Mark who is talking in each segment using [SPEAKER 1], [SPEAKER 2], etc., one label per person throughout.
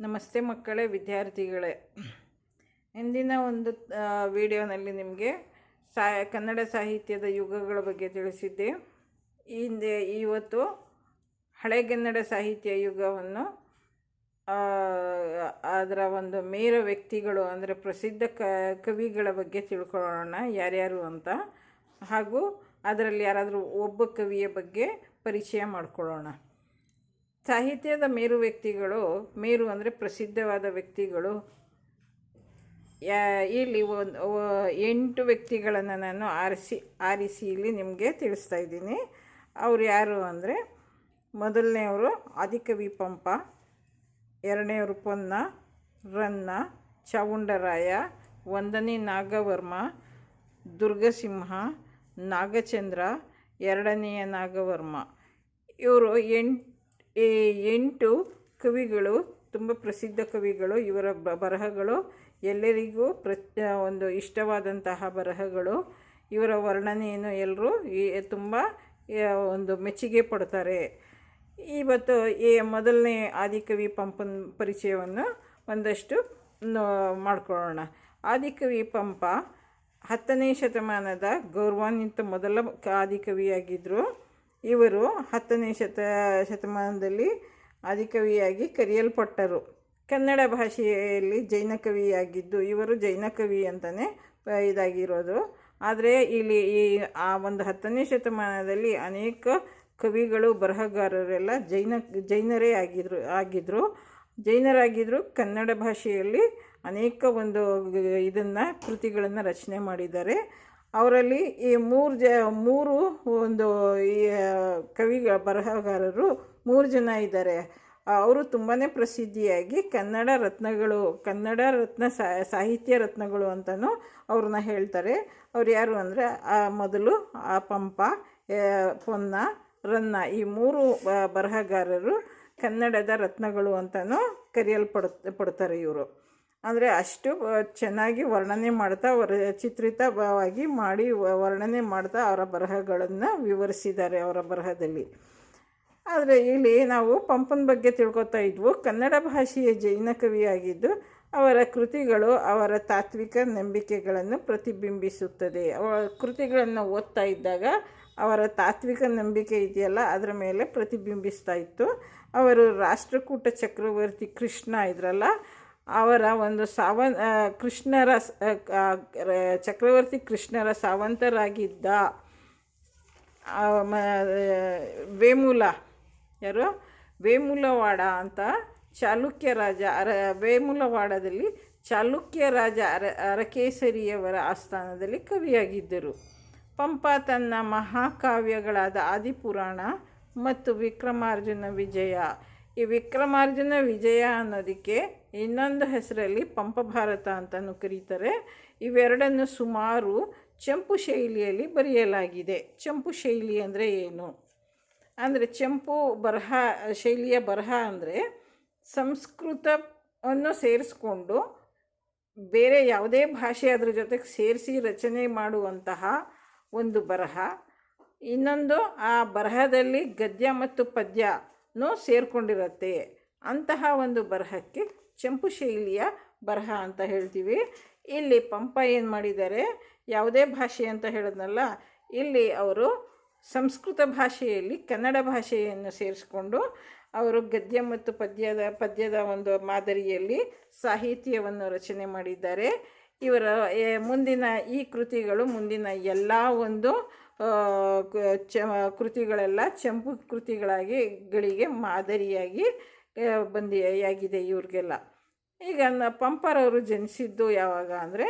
[SPEAKER 1] ನಮಸ್ತೆ ಮಕ್ಕಳೇ, ವಿದ್ಯಾರ್ಥಿಗಳೇ. ಇಂದಿನ ಒಂದು ವಿಡಿಯೋನಲ್ಲಿ ನಿಮಗೆ ಸಾ ಕನ್ನಡ ಸಾಹಿತ್ಯದ ಯುಗಗಳ ಬಗ್ಗೆ ತಿಳಿಸಿದ್ದೆ. ಹಿಂದೆ, ಇವತ್ತು ಹಳೆಗನ್ನಡ ಸಾಹಿತ್ಯ ಯುಗವನ್ನು ಅದರ ಒಂದು ಮೇರ ವ್ಯಕ್ತಿಗಳು, ಅಂದರೆ ಪ್ರಸಿದ್ಧ ಕವಿಗಳ ಬಗ್ಗೆ ತಿಳ್ಕೊಳ್ಳೋಣ, ಯಾರ್ಯಾರು ಅಂತ. ಹಾಗೂ ಅದರಲ್ಲಿ ಯಾರಾದರೂ ಒಬ್ಬ ಕವಿಯ ಬಗ್ಗೆ ಪರಿಚಯ ಮಾಡಿಕೊಳ್ಳೋಣ. ಸಾಹಿತ್ಯದ ಮೇರು ವ್ಯಕ್ತಿಗಳು, ಮೇರು ಅಂದರೆ ಪ್ರಸಿದ್ಧವಾದ ವ್ಯಕ್ತಿಗಳು. ಇಲ್ಲಿ ಒಂದು ಎಂಟು ವ್ಯಕ್ತಿಗಳನ್ನು ನಾನು ಆರಿಸಿ ಆರಿಸಿ ಇಲ್ಲಿ ನಿಮಗೆ ತಿಳಿಸ್ತಾ ಇದ್ದೀನಿ. ಅವ್ರು ಯಾರು ಅಂದರೆ ಮೊದಲನೆಯವರು ಆದಿಕವಿ ಪಂಪ ಎರಡನೆಯವರು ಪೊನ್ನ, ರನ್ನ, ಚಾವುಂಡರಾಯ, ಒಂದನೇ ನಾಗವರ್ಮ, ದುರ್ಗಸಿಂಹ, ನಾಗಚಂದ್ರ, ಎರಡನೆಯ ನಾಗವರ್ಮ. ಇವರು ಎಂಟು ಈ ಎಂಟು ಕವಿಗಳು, ತುಂಬ ಪ್ರಸಿದ್ಧ ಕವಿಗಳು, ಇವರ ಬರಹಗಳು, ಎಲ್ಲರಿಗೂ ಪ್ರ ಒಂದು ಇಷ್ಟವಾದಂತಹ ಬರಹಗಳು. ಇವರ ವರ್ಣನೆಯನ್ನು ಎಲ್ಲರೂ ತುಂಬ ಒಂದು ಮೆಚ್ಚುಗೆ ಪಡ್ತಾರೆ. ಇವತ್ತು ಈ ಮೊದಲನೇ ಆದಿಕವಿ ಪಂಪನ ಪರಿಚಯವನ್ನು ಒಂದಷ್ಟು ಮಾಡ್ಕೊಳ್ಳೋಣ. ಆದಿಕವಿ ಪಂಪ ಹತ್ತನೇ ಶತಮಾನದ ಗೌರವಾನ್ವಿತ ಮೊದಲ ಆದಿಕವಿಯಾಗಿದ್ದರು ಇವರು ಹತ್ತನೇ ಶತ, ಶತಮಾನದಲ್ಲಿ ಆದಿಕವಿಯಾಗಿ ಕರೆಯಲ್ಪಟ್ಟರು. ಕನ್ನಡ ಭಾಷೆಯಲ್ಲಿ ಜೈನ ಕವಿಯಾಗಿದ್ದು ಇವರು ಜೈನ ಕವಿ ಅಂತಲೇ ಇದಾಗಿರೋದು. ಆದರೆ ಇಲ್ಲಿ ಈ, ಆ ಒಂದು ಹತ್ತನೇ ಶತಮಾನದಲ್ಲಿ ಅನೇಕ ಕವಿಗಳು, ಬರಹಗಾರರೆಲ್ಲ ಜೈನ, ಜೈನರೇ ಆಗಿದ್ರು ಆಗಿದ್ದರು ಜೈನರಾಗಿದ್ದರು ಕನ್ನಡ ಭಾಷೆಯಲ್ಲಿ ಅನೇಕ ಒಂದು ಇದನ್ನು ಕೃತಿಗಳನ್ನು ರಚನೆ ಮಾಡಿದ್ದಾರೆ. ಅವರಲ್ಲಿ ಈ ಮೂರು ಜ, ಮೂರು ಒಂದು ಈ ಕವಿಗಳ ಬರಹಗಾರರು ಮೂರು ಜನ ಇದ್ದಾರೆ. ಅವರು ತುಂಬಾ ಪ್ರಸಿದ್ಧಿಯಾಗಿ ಕನ್ನಡ ರತ್ನಗಳು, ಕನ್ನಡ ರತ್ನ ಸಾಹಿತ್ಯ ರತ್ನಗಳು ಅಂತಲೂ ಅವ್ರನ್ನ ಹೇಳ್ತಾರೆ. ಅವ್ರು ಯಾರು ಅಂದರೆ ಮೊದಲು ಆ ಪಂಪ ಪೊನ್ನ, ರನ್ನ ಈ ಮೂರು ಬರಹಗಾರರು ಕನ್ನಡದ ರತ್ನಗಳು ಅಂತಲೂ ಕರೆಯಲ್ಪಡ ಪಡ್ತಾರೆ ಇವರು. ಅಂದರೆ ಅಷ್ಟು ಚೆನ್ನಾಗಿ ವರ್ಣನೆ ಮಾಡ್ತಾ ವರ ಚಿತ್ರಿತವಾಗಿ ಮಾಡಿ ವರ್ಣನೆ ಮಾಡ್ತಾ ಅವರ ಬರಹಗಳನ್ನು ವಿವರಿಸಿದ್ದಾರೆ ಅವರ ಬರಹದಲ್ಲಿ. ಆದರೆ ಇಲ್ಲಿ ನಾವು ಪಂಪನ ಬಗ್ಗೆ ತಿಳ್ಕೊತಾ ಇದ್ವು. ಕನ್ನಡ ಭಾಷೆಯ ಜೈನ ಕವಿಯಾಗಿದ್ದು ಅವರ ಕೃತಿಗಳು ಅವರ ತಾತ್ವಿಕ ನಂಬಿಕೆಗಳನ್ನು ಪ್ರತಿಬಿಂಬಿಸುತ್ತದೆ. ಅವರ ಕೃತಿಗಳನ್ನು ಓದ್ತಾ ಇದ್ದಾಗ ಅವರ ತಾತ್ವಿಕ ನಂಬಿಕೆ ಇದೆಯಲ್ಲ, ಅದರ ಮೇಲೆ ಪ್ರತಿಬಿಂಬಿಸ್ತಾ ಇತ್ತು. ಅವರು ರಾಷ್ಟ್ರಕೂಟ ಚಕ್ರವರ್ತಿ ಕೃಷ್ಣ ಇದ್ರಲ್ಲ ಅವರ ಒಂದು ಸಾವನ್ ಕೃಷ್ಣರ ಚಕ್ರವರ್ತಿ ಕೃಷ್ಣರ ಸಾವಂತರಾಗಿದ್ದ ವೇಮುಲ, ಯಾರು? ವೇಮೂಲವಾಡ ಅಂತ ಚಾಲುಕ್ಯ ರಾಜ, ಅರ, ವೇಮೂಲವಾಡದಲ್ಲಿ ಚಾಲುಕ್ಯ ರಾಜ ಅರ, ಅರಕೇಸರಿಯವರ ಆಸ್ಥಾನದಲ್ಲಿ ಕವಿಯಾಗಿದ್ದರು. ಪಂಪ ತನ್ನ ಮಹಾಕಾವ್ಯಗಳಾದ ಆದಿಪುರಾಣ ಮತ್ತು ವಿಕ್ರಮಾರ್ಜುನ ವಿಜಯ ಈ ವಿಕ್ರಮಾರ್ಜುನ ವಿಜಯ ಅನ್ನೋದಕ್ಕೆ ಇನ್ನೊಂದು ಹೆಸರಲ್ಲಿ ಪಂಪ ಭಾರತ ಅಂತಲೂ ಕರೀತಾರೆ. ಇವೆರಡನ್ನು ಸುಮಾರು ಚಂಪು ಶೈಲಿಯಲ್ಲಿ ಬರೆಯಲಾಗಿದೆ. ಚಂಪು ಶೈಲಿ ಅಂದರೆ ಏನು? ಅಂದರೆ ಚಂಪು ಬರಹ, ಶೈಲಿಯ ಬರಹ ಅಂದರೆ ಸಂಸ್ಕೃತವನ್ನು ಸೇರಿಸ್ಕೊಂಡು ಬೇರೆ ಯಾವುದೇ ಭಾಷೆ ಅದರ ಜೊತೆಗೆ ಸೇರಿಸಿ ರಚನೆ ಮಾಡುವಂತಹ ಒಂದು ಬರಹ. ಇನ್ನೊಂದು ಆ ಬರಹದಲ್ಲಿ ಗದ್ಯ ಮತ್ತು ಪದ್ಯನೂ ಸೇರಿಕೊಂಡಿರುತ್ತೆ. ಅಂತಹ ಒಂದು ಬರಹಕ್ಕೆ ಚಂಪು ಶೈಲಿಯ ಬರಹ ಅಂತ ಹೇಳ್ತೀವಿ. ಇಲ್ಲಿ ಪಂಪ ಏನು ಮಾಡಿದ್ದಾರೆ? ಯಾವುದೇ ಭಾಷೆ ಅಂತ ಹೇಳಿದ್ನಲ್ಲ, ಇಲ್ಲಿ ಅವರು ಸಂಸ್ಕೃತ ಭಾಷೆಯಲ್ಲಿ ಕನ್ನಡ ಭಾಷೆಯನ್ನು ಸೇರಿಸ್ಕೊಂಡು ಅವರು ಗದ್ಯ ಮತ್ತು ಪದ್ಯದ ಪದ್ಯದ ಒಂದು ಮಾದರಿಯಲ್ಲಿ ಸಾಹಿತ್ಯವನ್ನು ರಚನೆ ಮಾಡಿದ್ದಾರೆ. ಇವರ ಮುಂದಿನ ಈ ಕೃತಿಗಳು ಮುಂದಿನ ಎಲ್ಲ ಒಂದು ಚ ಕೃತಿಗಳೆಲ್ಲ ಚಂಪು ಕೃತಿಗಳಾಗಿ, ಗಳಿಗೆ ಮಾದರಿಯಾಗಿ ಬಂದಿಯಾಗಿದೆ ಇವ್ರಿಗೆಲ್ಲ. ಈಗ ಪಂಪರವರು ಜನಿಸಿದ್ದು ಯಾವಾಗ ಅಂದರೆ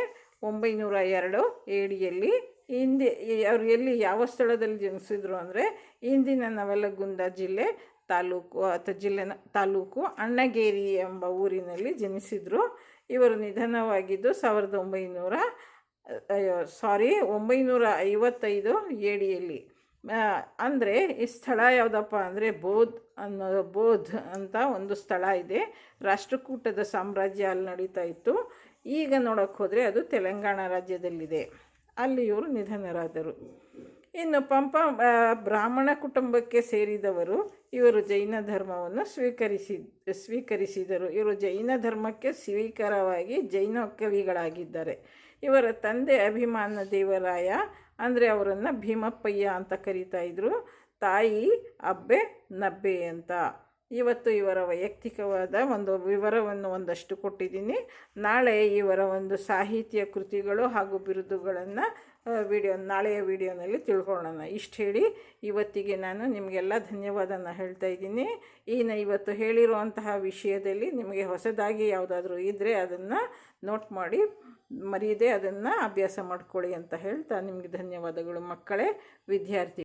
[SPEAKER 1] ಒಂಬೈನೂರ ಎರಡು ಏಡಿಯಲ್ಲಿ. ಹಿಂದೆ ಅವ್ರು ಎಲ್ಲಿ ಯಾವ ಸ್ಥಳದಲ್ಲಿ ಜನಿಸಿದ್ರು ಅಂದರೆ ಇಂದಿನ ನವಲಗುಂದ ಜಿಲ್ಲೆ ತಾಲೂಕು, ಅಥವಾ ಜಿಲ್ಲೆನ ತಾಲೂಕು ಅಣ್ಣಗೇರಿ ಎಂಬ ಊರಿನಲ್ಲಿ ಜನಿಸಿದರು. ಇವರು ನಿಧನವಾಗಿದ್ದು ಸಾವಿರದ ಒಂಬೈನೂರ ಸಾರಿ ಒಂಬೈನೂರ ಐವತ್ತೈದು ಏಡಿಯಲ್ಲಿ ಅಂದರೆ ಈ ಸ್ಥಳ ಯಾವುದಪ್ಪ ಅಂದರೆ ಬೋಧ್ ಅನ್ನೋ ಬೋಧ್ ಅಂತ ಒಂದು ಸ್ಥಳ ಇದೆ. ರಾಷ್ಟ್ರಕೂಟದ ಸಾಮ್ರಾಜ್ಯ ಅಲ್ಲಿ ನಡೀತಾ ಇತ್ತು. ಈಗ ನೋಡೋಕ್ಕೆ ಹೋದರೆ ಅದು ತೆಲಂಗಾಣ ರಾಜ್ಯದಲ್ಲಿದೆ. ಅಲ್ಲಿ ಇವರು ನಿಧನರಾದರು. ಇನ್ನು ಪಂಪ ಬ್ರಾಹ್ಮಣ ಕುಟುಂಬಕ್ಕೆ ಸೇರಿದವರು ಇವರು ಜೈನ ಧರ್ಮವನ್ನು ಸ್ವೀಕರಿಸಿ, ಸ್ವೀಕರಿಸಿದರು. ಇವರು ಜೈನ ಧರ್ಮಕ್ಕೆ ಸ್ವೀಕಾರವಾಗಿ ಜೈನ ಕವಿಗಳಾಗಿದ್ದಾರೆ ಇವರ ತಂದೆ ಅಭಿಮಾನ ದೇವರಾಯ ಅಂದರೆ ಅವರನ್ನು ಭೀಮಪ್ಪಯ್ಯ ಅಂತ ಕರೀತಾ ಇದ್ದರು ತಾಯಿ ಅಬ್ಬೆ ನಬ್ಬೆ ಅಂತ. ಇವತ್ತು ಇವರ ವೈಯಕ್ತಿಕವಾದ ಒಂದು ವಿವರವನ್ನು ಒಂದಷ್ಟು ಕೊಟ್ಟಿದ್ದೀನಿ. ನಾಳೆ ಇವರ ಒಂದು ಸಾಹಿತ್ಯ ಕೃತಿಗಳು ಹಾಗೂ ಬಿರುದುಗಳನ್ನು ವಿಡಿಯೋ, ನಾಳೆಯ ವಿಡಿಯೋನಲ್ಲಿ ತಿಳ್ಕೊಳ್ಳೋಣ. ಇಷ್ಟು ಹೇಳಿ, ಇವತ್ತಿಗೆ ನಾನು ನಿಮಗೆಲ್ಲ ಧನ್ಯವಾದನ ಹೇಳ್ತಾ ಇದ್ದೀನಿ. ಇನ್ನು ಇವತ್ತು ಹೇಳಿರುವಂತಹ ವಿಷಯದಲ್ಲಿ ನಿಮಗೆ ಹೊಸದಾಗಿ ಯಾವುದಾದ್ರೂ ಇದ್ದರೆ ಅದನ್ನು ನೋಟ್ ಮಾಡಿ ಮರೆಯದೆ ಅದನ್ನು ಅಭ್ಯಾಸ ಮಾಡ್ಕೊಳ್ಳಿ ಅಂತ ಹೇಳ್ತಾ ನಿಮಗೆ ಧನ್ಯವಾದಗಳು. ಮಕ್ಕಳೇ, ವಿದ್ಯಾರ್ಥಿ